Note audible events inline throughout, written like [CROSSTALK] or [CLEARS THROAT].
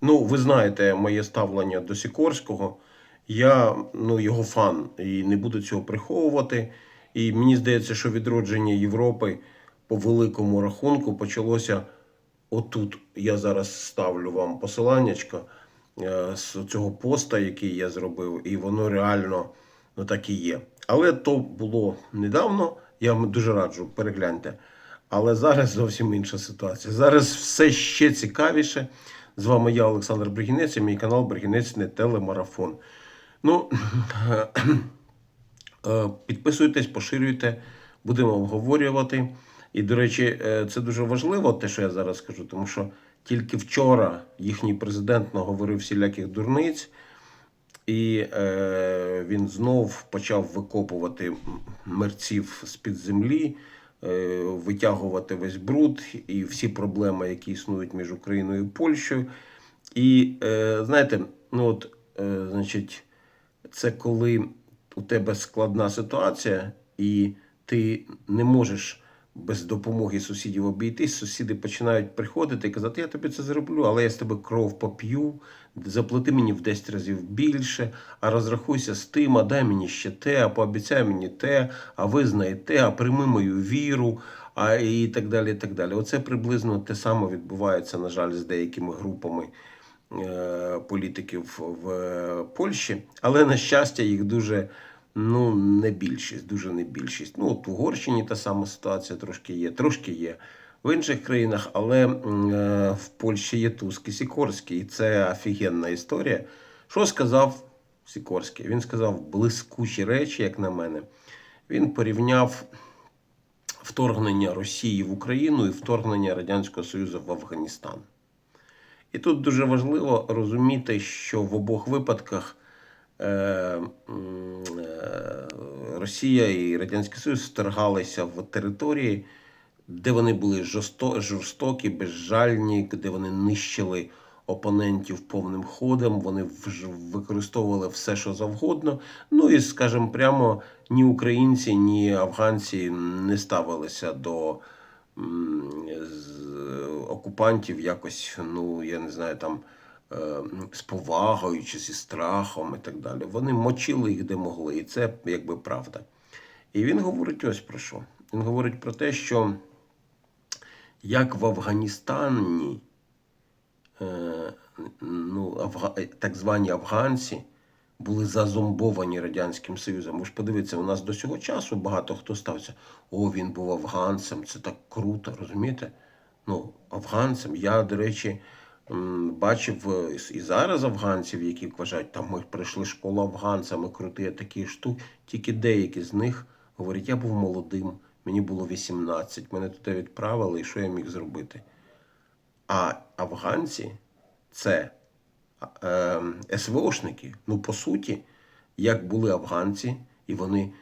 Ну, ви знаєте моє ставлення до Сікорського. Я ну, його фан і не буду цього приховувати. І мені здається, що відродження Європи по великому рахунку почалося отут. Я зараз ставлю вам посиланнячко е, з цього поста, який я зробив, і воно реально ну, так і є. Але то було недавно. Я вам дуже раджу, перегляньте. Але зараз зовсім інша ситуація. Зараз все ще цікавіше. З вами я, Олександр Бригінець, і мій канал Бригінець не телемарафон. Ну, [CLEARS THROAT] е, підписуйтесь, поширюйте, будемо обговорювати. І, до речі, е, це дуже важливо, те, що я зараз скажу, тому що тільки вчора їхній президент наговорив всіляких дурниць, і е, він знов почав викопувати мерців з-під землі, витягувати весь бруд і всі проблеми, які існують між Україною і Польщею. І е, знаєте, ну от, е, значить, це коли у тебе складна ситуація, і ти не можеш без допомоги сусідів обійтись. Сусіди починають приходити і казати, я тобі це зроблю, але я з тебе кров поп'ю, заплати мені в 10 разів більше, а розрахуйся з тим, а дай мені ще те, а пообіцяй мені те, а визнай те, а прийми мою віру, а і так далі. і так далі. Оце приблизно те саме відбувається, на жаль, з деякими групами е, політиків в Польщі, але на щастя, їх дуже ну, не більшість, дуже не більшість. Ну, от в Угорщині та сама ситуація трошки є, трошки є в інших країнах, але е, в Польщі є Туск і Сікорський, і це офігенна історія. Що сказав Сікорський? Він сказав блискучі речі, як на мене. Він порівняв вторгнення Росії в Україну і вторгнення Радянського Союзу в Афганістан. І тут дуже важливо розуміти, що в обох випадках Росія і Радянський Союз вторгалися в території, де вони були жорсто, жорстокі, безжальні, де вони нищили опонентів повним ходом, вони використовували все, що завгодно. Ну і, скажімо, прямо ні українці, ні афганці не ставилися до окупантів якось, ну я не знаю, там е, з повагою чи зі страхом і так далі. Вони мочили їх де могли, і це якби правда. І він говорить ось про що. Він говорить про те, що як в Афганістані е, ну, так звані афганці були зазомбовані Радянським Союзом. Ви ж подивіться, у нас до цього часу багато хто стався. О, він був афганцем, це так круто, розумієте? Ну, афганцем. Я, до речі, бачив е, і зараз афганців, які вважають, там ми пройшли школу афганця, ми круті такі штуки. Тільки деякі з них говорять, я був молодим, мені було 18, мене туди відправили, і що я міг зробити? А афганці це е, СВОшники. Ну, по суті, як були афганці, і вони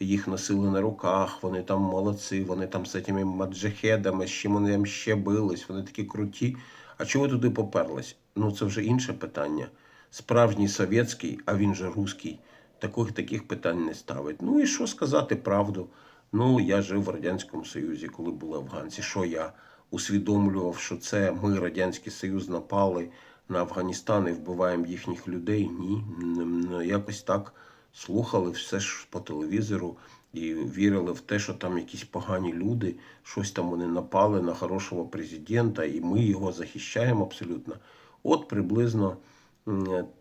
їх носили на руках, вони там молодці, вони там з цими маджахедами, з чим вони там ще бились, вони такі круті. А чого туди поперлись? Ну, це вже інше питання. Справжній совєтський, а він же руський, таких, таких питань не ставить. Ну і що сказати правду? Ну, я жив в Радянському Союзі, коли були афганці. Що я усвідомлював, що це ми, Радянський Союз, напали на Афганістан і вбиваємо їхніх людей? Ні. Якось так слухали все ж по телевізору і вірили в те, що там якісь погані люди, щось там вони напали на хорошого президента, і ми його захищаємо абсолютно. От приблизно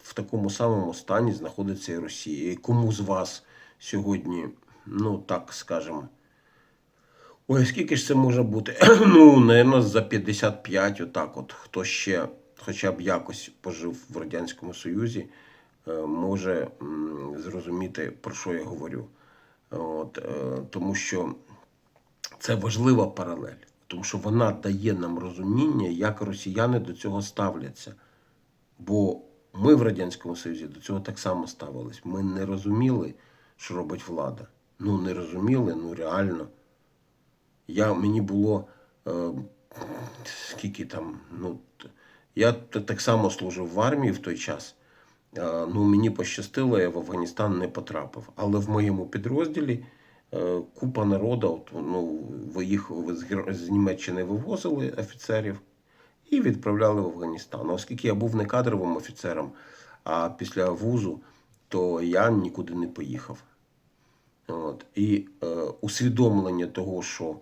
в такому самому стані знаходиться і Росія. І кому з вас сьогодні, ну так скажемо, Ой, скільки ж це може бути? [CLEARS THROAT] ну, напевно, за 55, отак от. Хто ще хоча б якось пожив в Радянському Союзі, е, може зрозуміти, про що я говорю. От, е, тому що це важлива паралель, тому що вона дає нам розуміння, як росіяни до цього ставляться. Бо ми в Радянському Союзі до цього так само ставились. Ми не розуміли, що робить влада. Ну, не розуміли, ну реально. Я, мені було е, скільки там, ну, я так само служив в армії в той час. Е, ну, мені пощастило, я в Афганістан не потрапив. Але в моєму підрозділі е, купа народу, от, ну, ви їх з, з Німеччини вивозили офіцерів, і відправляли в Афганістан. Оскільки я був не кадровим офіцером, а після вузу, то я нікуди не поїхав. От. І е, усвідомлення того, що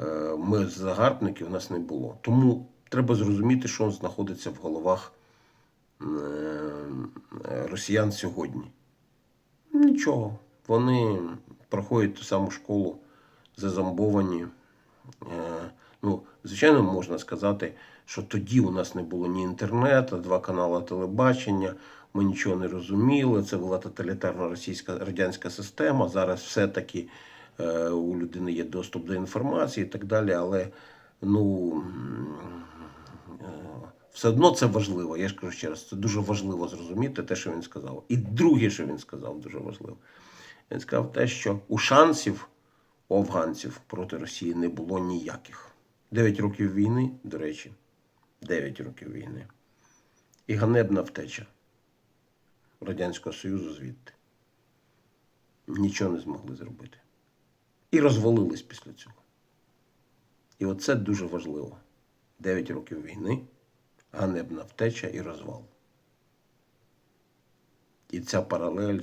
е, ми загарбники, у нас не було. Тому треба зрозуміти, що знаходиться в головах росіян сьогодні. Нічого. Вони проходять ту саму школу, зазомбовані. Е, ну, звичайно, можна сказати, що тоді у нас не було ні інтернету, два канали телебачення, ми нічого не розуміли. Це була тоталітарна російська радянська система. Зараз все-таки е, у людини є доступ до інформації і так далі. Але ну, е, все одно це важливо. Я ж кажу ще раз, це дуже важливо зрозуміти те, що він сказав. І друге, що він сказав, дуже важливо. Він сказав те, що у шансів у афганців проти Росії не було ніяких. Дев'ять років війни, до речі, дев'ять років війни. І ганебна втеча Радянського Союзу звідти. Нічого не змогли зробити. І розвалились після цього. І оце дуже важливо. Дев'ять років війни, ганебна втеча і розвал. І ця паралель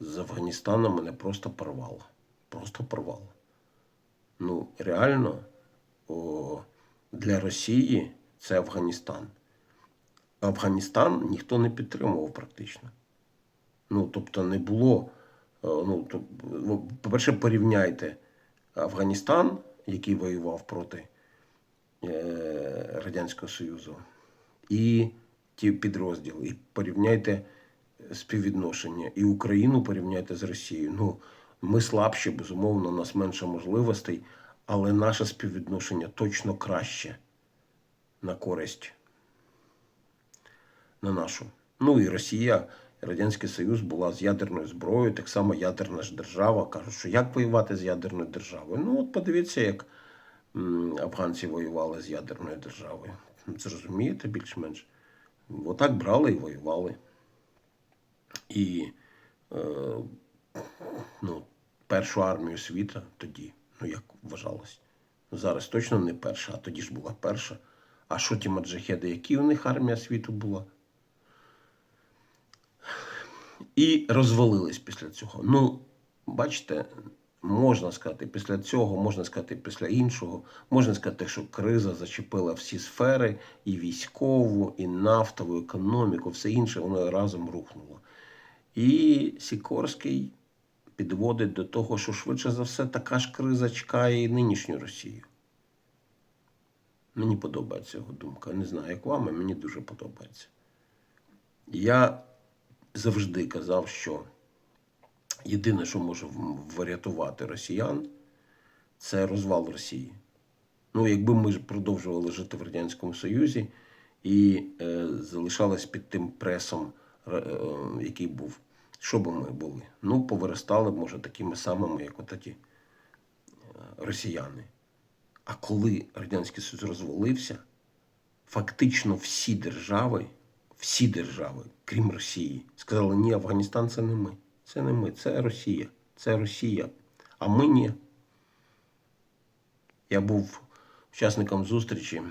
з Афганістаном мене просто порвала. Просто порвала. Ну, реально, о, для Росії це Афганістан. Афганістан ніхто не підтримував практично. Ну, тобто не було. е, Ну, то, ну, по-перше, порівняйте Афганістан, який воював проти Радянського Союзу, і ті підрозділи. І порівняйте співвідношення. І Україну порівняйте з Росією. Ну, ми слабші, безумовно, у нас менше можливостей, але наше співвідношення точно краще на користь на нашу. Ну і Росія, Радянський Союз була з ядерною зброєю, так само ядерна ж держава. Кажуть, що як воювати з ядерною державою? Ну, от подивіться, як афганці воювали з ядерною державою. Зрозумієте більш-менш. Отак брали і воювали. І е, ну, першу армію світу тоді, ну як вважалось. Зараз точно не перша, а тоді ж була перша. А що ті маджахеди, які у них армія світу була? І розвалились після цього. Ну, бачите, можна сказати, після цього, можна сказати, після іншого, можна сказати, що криза зачепила всі сфери, і військову, і нафтову, економіку, все інше, воно разом рухнуло. І Сікорський підводить до того, що швидше за все така ж криза чекає і нинішню Росію. Мені подобається його думка. Не знаю, як вам, а мені дуже подобається. Я завжди казав, що єдине, що може врятувати росіян, це розвал Росії. Ну, якби ми продовжували жити в Радянському Союзі і е, залишались під тим пресом, ре- е, який був, що би ми були? Ну, повиростали може, такими самими, як от ті е, росіяни. А коли Радянський Союз розвалився, фактично всі держави, всі держави, крім Росії, сказали, ні, Афганістан це не ми. Це не ми, це Росія. Це Росія. А ми ні. Я був учасником зустрічі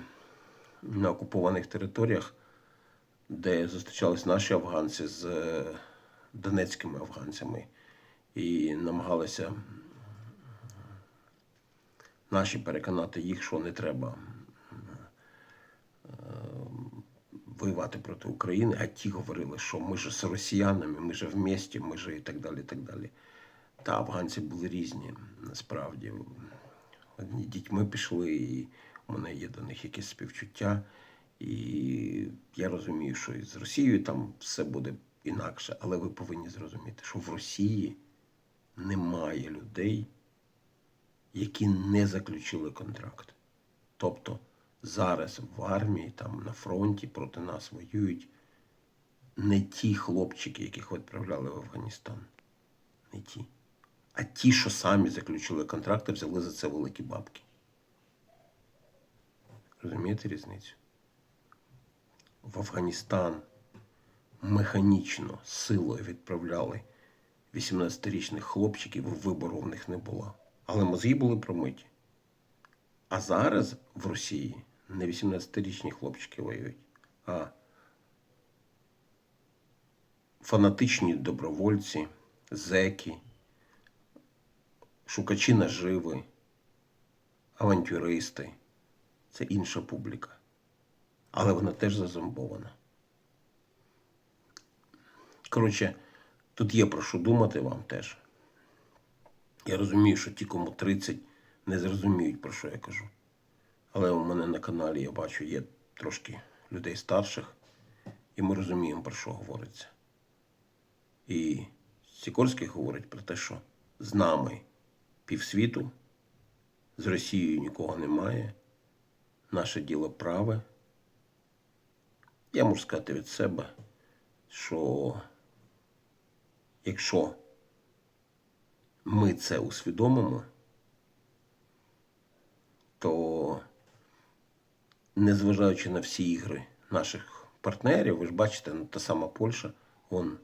на окупованих територіях, де зустрічались наші афганці з е, донецькими афганцями і намагалися наші переконати їх, що не треба е, воювати проти України, а ті говорили, що ми ж з росіянами, ми ж в місті, ми ж і так далі. і так далі. Та афганці були різні, насправді. Одні дітьми пішли, і у мене є до них якесь співчуття. І я розумію, що і з Росією там все буде інакше, але ви повинні зрозуміти, що в Росії немає людей, які не заключили контракт. Тобто зараз в армії, там на фронті проти нас воюють не ті хлопчики, яких відправляли в Афганістан. Не ті. А ті, що самі заключили контракти, взяли за це великі бабки. Розумієте різницю? В Афганістан механічно силою відправляли 18-річних хлопчиків, вибору в них не було. Але мозги були промиті. А зараз в Росії не 18-річні хлопчики воюють, а фанатичні добровольці, зеки, шукачі наживи, авантюристи. Це інша публіка. Але вона теж зазомбована. Коротше, тут є про що думати вам теж. Я розумію, що ті, кому 30, не зрозуміють, про що я кажу. Але у мене на каналі я бачу, є трошки людей старших, і ми розуміємо, про що говориться. І Сікорський говорить про те, що з нами півсвіту, з Росією нікого немає, наше діло праве. Я можу сказати від себе, що якщо ми це усвідомимо, то незважаючи на всі ігри наших партнерів, ви ж бачите, ну, та сама Польща, он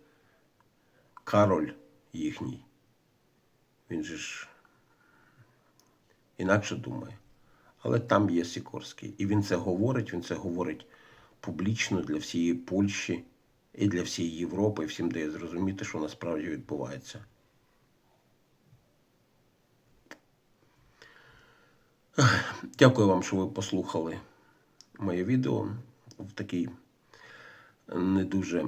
Кароль їхній, він же ж інакше думає. Але там є Сікорський. І він це говорить, він це говорить публічно для всієї Польщі і для всієї Європи, і всім дає зрозуміти, що насправді відбувається. Дякую вам, що ви послухали моє відео в такій не дуже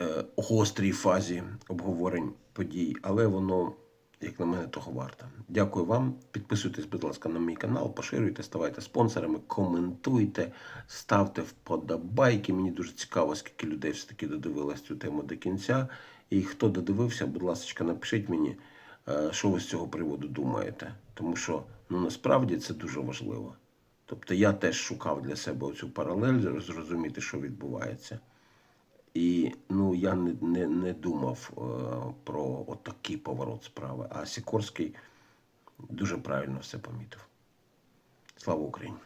е, гострій фазі обговорень подій, але воно, як на мене, того варте. Дякую вам. Підписуйтесь, будь ласка, на мій канал, поширюйте, ставайте спонсорами, коментуйте, ставте вподобайки. Мені дуже цікаво, скільки людей все-таки додивилось цю тему до кінця. І хто додивився, будь ласка, напишіть мені, е, що ви з цього приводу думаєте. Тому що ну, насправді це дуже важливо. Тобто я теж шукав для себе оцю паралель, зрозуміти, що відбувається. І ну, я не, не, не думав е, про отакий поворот справи. А Сікорський дуже правильно все помітив. Слава Україні!